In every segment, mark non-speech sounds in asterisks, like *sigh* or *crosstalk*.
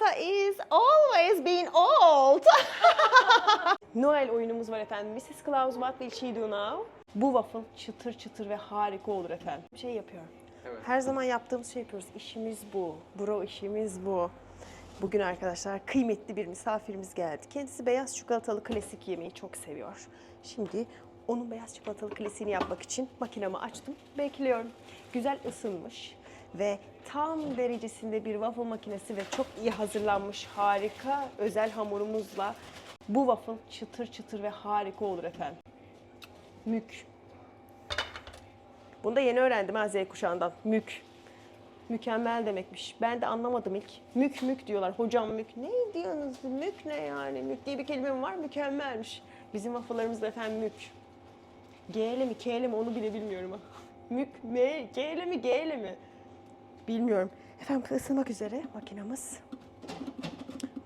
Santa is always been old. *laughs* Noel oyunumuz var efendim. Mrs. Claus what will she do now? Bu waffle çıtır çıtır ve harika olur efendim. Bir şey yapıyor. Evet. Her zaman yaptığımız şey yapıyoruz. İşimiz bu. Bro işimiz bu. Bugün arkadaşlar kıymetli bir misafirimiz geldi. Kendisi beyaz çikolatalı klasik yemeği çok seviyor. Şimdi onun beyaz çikolatalı klasiğini yapmak için makinamı açtım. Bekliyorum. Güzel ısınmış ve tam derecesinde bir waffle makinesi ve çok iyi hazırlanmış harika özel hamurumuzla bu waffle çıtır çıtır ve harika olur efendim. Mük. Bunu da yeni öğrendim ha Z kuşağından. Mük. Mükemmel demekmiş. Ben de anlamadım ilk. Mük mük diyorlar. Hocam mük. Ne diyorsunuz? Mük ne yani? Mük diye bir kelime var? Mükemmelmiş. Bizim waffle'larımızda efendim mük. G ile mi K ile mi onu bile bilmiyorum. *laughs* Mük M, G ile mi G ile mi? Bilmiyorum. Efendim ısınmak üzere makinamız.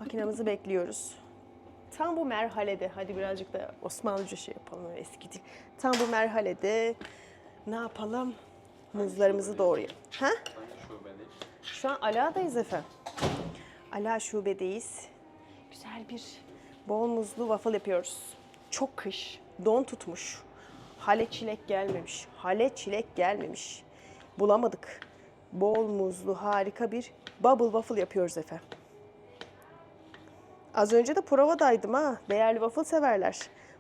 Makinamızı bekliyoruz. Tam bu merhalede, hadi birazcık da Osmanlıca şey yapalım eski değil. Tam bu merhalede ne yapalım? Muzlarımızı doğrayalım. Ha? Şu an Ala'dayız efendim. Ala şubedeyiz. Güzel bir bol muzlu waffle yapıyoruz. Çok kış, don tutmuş. Hale çilek gelmemiş. Hale çilek gelmemiş. Bulamadık. Bol muzlu harika bir bubble waffle yapıyoruz efendim. Az önce de provadaydım ha. Değerli waffle severler.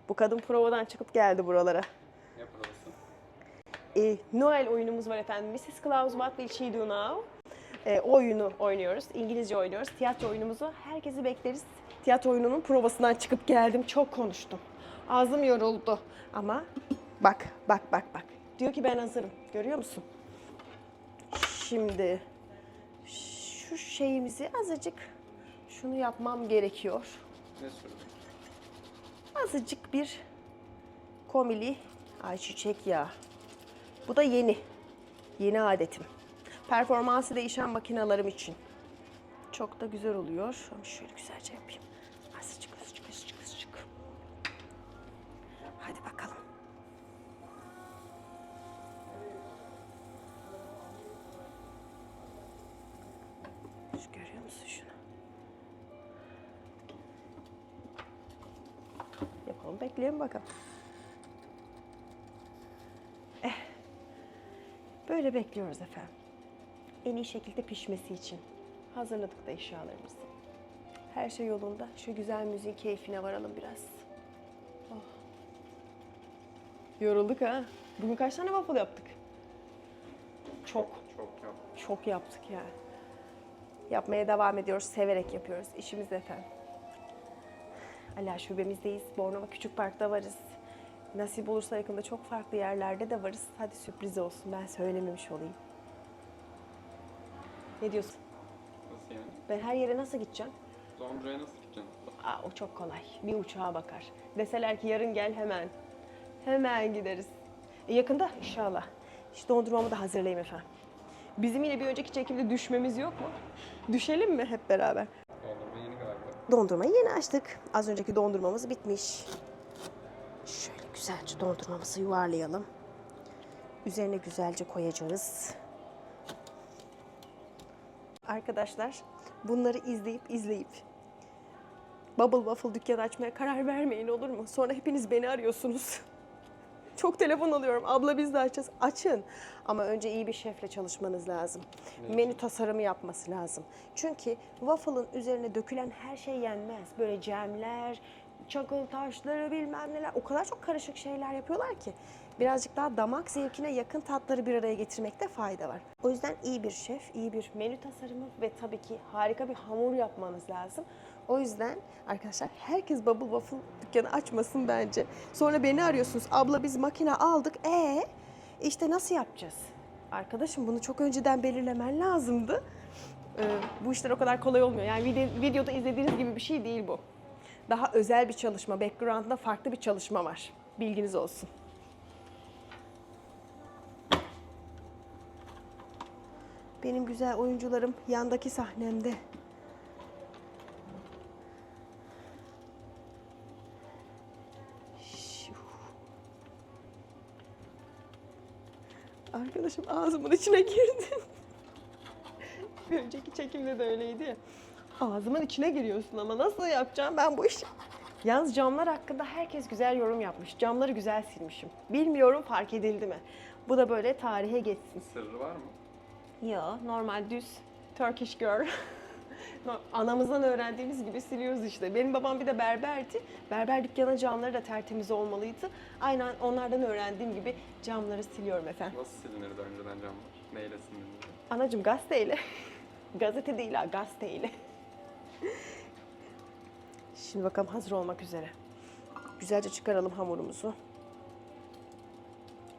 Bu kadın provadan çıkıp geldi buralara. Ne provası? E, Noel oyunumuz var efendim. Mrs. Claus What Will She Do Now? E, o oyunu oynuyoruz. İngilizce oynuyoruz. Tiyatro oyunumuzu herkesi bekleriz. Tiyatro oyununun provasından çıkıp geldim. Çok konuştum. Ağzım yoruldu. Ama bak, bak, bak, bak. Diyor ki ben hazırım. Görüyor musun? Şimdi şu şeyimizi azıcık şunu yapmam gerekiyor. Ne sürdü? Azıcık bir komili ayçiçek yağı. Bu da yeni. Yeni adetim. Performansı değişen makinalarım için. Çok da güzel oluyor. Şöyle güzelce yapayım. Bekleyelim bakalım. Eh, böyle bekliyoruz efendim. En iyi şekilde pişmesi için. Hazırladık da eşyalarımızı. Her şey yolunda. Şu güzel müziğin keyfine varalım biraz. Oh. Yorulduk ha. Bugün kaç tane waffle yaptık? Çok. Çok yok. Çok yaptık yani. Yapmaya devam ediyoruz. Severek yapıyoruz. İşimiz efendim. Ala şubemizdeyiz. Bornova Küçük Park'ta varız. Nasip olursa yakında çok farklı yerlerde de varız. Hadi sürpriz olsun. Ben söylememiş olayım. Ne diyorsun? Nasıl yani? Ben her yere nasıl gideceğim? Londra'ya nasıl gideceksin? Aa, o çok kolay. Bir uçağa bakar. Deseler ki yarın gel hemen. Hemen gideriz. E, yakında inşallah. İşte dondurmamı da hazırlayayım efendim. Bizim yine bir önceki çekimde düşmemiz yok mu? Düşelim mi hep beraber? Dondurmayı yeni açtık. Az önceki dondurmamız bitmiş. Şöyle güzelce dondurmamızı yuvarlayalım. Üzerine güzelce koyacağız. Arkadaşlar bunları izleyip izleyip Bubble Waffle dükkanı açmaya karar vermeyin olur mu? Sonra hepiniz beni arıyorsunuz. *laughs* Çok telefon alıyorum. Abla biz de açacağız. Açın. Ama önce iyi bir şefle çalışmanız lazım. Menü tasarımı yapması lazım. Çünkü waffle'ın üzerine dökülen her şey yenmez. Böyle cemler, çakıl taşları bilmem neler. O kadar çok karışık şeyler yapıyorlar ki. Birazcık daha damak zevkine yakın tatları bir araya getirmekte fayda var. O yüzden iyi bir şef, iyi bir menü tasarımı ve tabii ki harika bir hamur yapmanız lazım. O yüzden arkadaşlar herkes Bubble Waffle dükkanı açmasın bence. Sonra beni arıyorsunuz. Abla biz makine aldık. E işte nasıl yapacağız? Arkadaşım bunu çok önceden belirlemen lazımdı. Ee, bu işler o kadar kolay olmuyor. Yani vide- videoda izlediğiniz gibi bir şey değil bu. Daha özel bir çalışma, background'da farklı bir çalışma var. Bilginiz olsun. Benim güzel oyuncularım yandaki sahnemde. Arkadaşım ağzımın içine girdi. *laughs* Bir önceki çekimde de öyleydi ya. Ağzımın içine giriyorsun ama nasıl yapacağım ben bu işi? Yalnız camlar hakkında herkes güzel yorum yapmış. Camları güzel silmişim. Bilmiyorum fark edildi mi? Bu da böyle tarihe geçsin. Sırrı var mı? Ya normal düz Turkish girl. *laughs* Anamızdan öğrendiğimiz gibi siliyoruz işte. Benim babam bir de berberdi. Berber dükkanı camları da tertemiz olmalıydı. Aynen onlardan öğrendiğim gibi camları siliyorum efendim. Nasıl silinirdi önceden camlar? Neyle silinirdi? Anacım gazeteyle. *laughs* Gazete değil ha gazeteyle. Şimdi bakalım hazır olmak üzere. Güzelce çıkaralım hamurumuzu.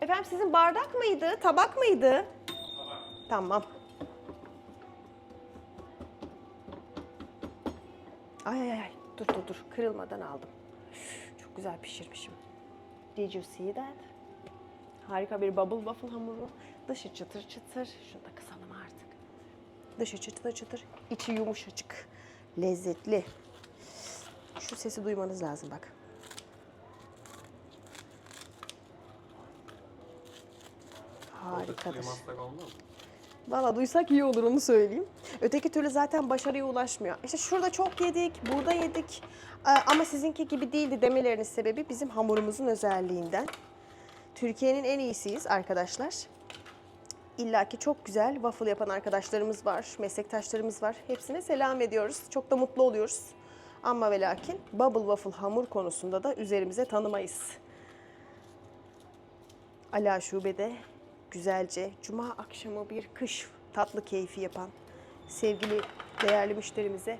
Efendim sizin bardak mıydı? Tabak mıydı? Tamam. Ay ay ay. Dur dur dur. Kırılmadan aldım. Çok güzel pişirmişim. Did you see that? Harika bir bubble waffle hamuru. Dışı çıtır çıtır. Şunu da kısalım artık. Dışı çıtır çıtır. içi yumuşacık. Lezzetli. Şu sesi duymanız lazım bak. Harikadır. Valla duysak iyi olur onu söyleyeyim. Öteki türlü zaten başarıya ulaşmıyor. İşte şurada çok yedik, burada yedik Ee, ama sizinki gibi değildi demelerinin sebebi bizim hamurumuzun özelliğinden. Türkiye'nin en iyisiyiz arkadaşlar. İlla ki çok güzel waffle yapan arkadaşlarımız var, meslektaşlarımız var. Hepsine selam ediyoruz. Çok da mutlu oluyoruz. Ama ve lakin bubble waffle hamur konusunda da üzerimize tanımayız. Ala Şube'de güzelce cuma akşamı bir kış tatlı keyfi yapan sevgili değerli müşterimize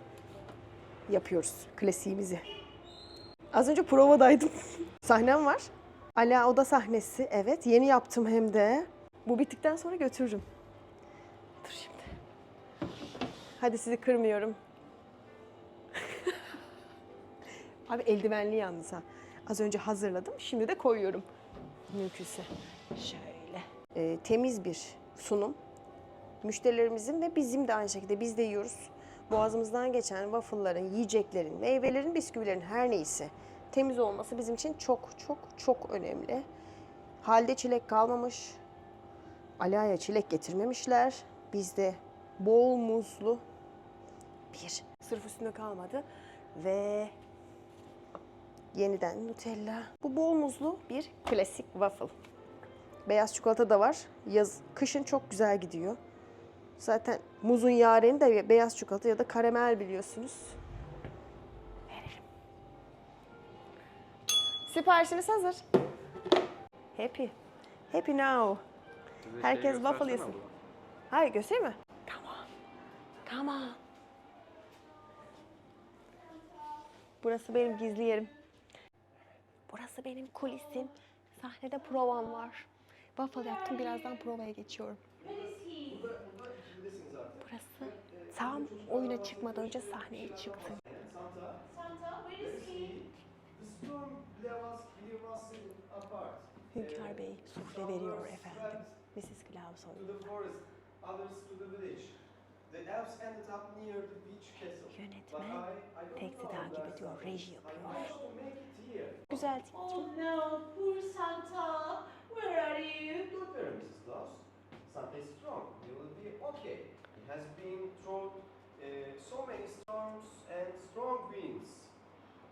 yapıyoruz klasiğimizi. Az önce provadaydım. *laughs* Sahnem var. Ala Oda sahnesi. Evet yeni yaptım hem de. Bu bittikten sonra götürürüm. Dur şimdi. Hadi sizi kırmıyorum. *laughs* Abi eldivenli yalnız ha. Az önce hazırladım. Şimdi de koyuyorum. Mümkünse. Şöyle. Ee, temiz bir sunum. Müşterilerimizin ve bizim de aynı şekilde biz de yiyoruz. Boğazımızdan geçen waffle'ların, yiyeceklerin, meyvelerin, bisküvilerin her neyse temiz olması bizim için çok çok çok önemli. Halde çilek kalmamış. Alaya çilek getirmemişler. Bizde bol muzlu bir sırf üstünde kalmadı ve yeniden Nutella. Bu bol muzlu bir klasik waffle. Beyaz çikolata da var. Yaz, kışın çok güzel gidiyor. Zaten muzun yareni de beyaz çikolata ya da karamel biliyorsunuz. Verelim. Siparişiniz hazır. Happy. Happy now. Bize Herkes şeyi waffle yesin. abla. Hayır göstereyim mi? Tamam. Tamam. Burası benim gizli yerim. Burası benim kulisim. Sahnede provam var. Waffle yaptım. Birazdan provaya geçiyorum. Burası tam oyuna çıkmadan önce sahneye apart. Hünkar Bey sufle veriyor efendim. Mrs. Clauson. To the forest, others to the village. The elves ended up near the beach castle. But Yönetmen I, I don't teksi know takip ediyor, reji yapıyor. Güzel. Oh no, poor Santa. Where are you? Don't worry, Mrs. Claus. Santa is strong. He will be okay. He has been through uh, so many storms and strong winds.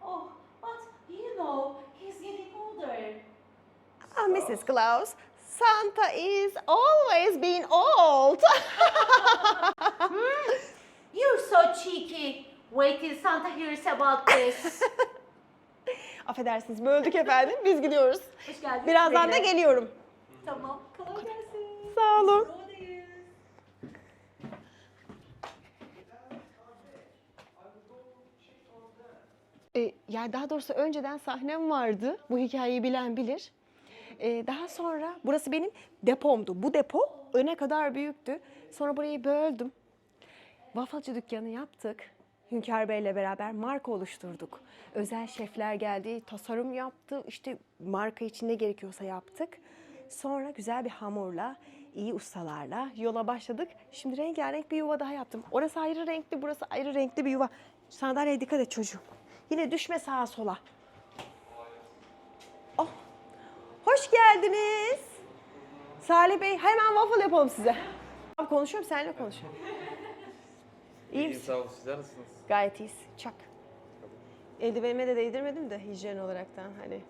Oh, but you know, he's getting older. Ah, Mrs. Claus, Santa is always been old. You're so cheeky. Wait till Santa hears about this. *laughs* Affedersiniz böldük efendim. Biz gidiyoruz. Hoş geldin. Birazdan da geliyorum. Tamam, kolay gelsin. Sağ olun. Ee, yani daha doğrusu önceden sahnem vardı. Bu hikayeyi bilen bilir. Ee, daha sonra burası benim depomdu. Bu depo öne kadar büyüktü. Sonra burayı böldüm. Wafflecı dükkanı yaptık. Hünkar Bey'le beraber marka oluşturduk. Özel şefler geldi, tasarım yaptı. İşte marka için ne gerekiyorsa yaptık. Sonra güzel bir hamurla, iyi ustalarla yola başladık. Şimdi rengarenk bir yuva daha yaptım. Orası ayrı renkli, burası ayrı renkli bir yuva. Sandalyeye dikkat et çocuğum. Yine düşme sağa sola. Oh. Hoş geldiniz. Salih Bey hemen waffle yapalım size. Tamam konuşuyorum seninle konuşuyorum. İyi misin? sağ ol. Sizler nasılsınız? Gayet iyiyiz. Çak. Eldivenime de değdirmedim de hijyen olaraktan hani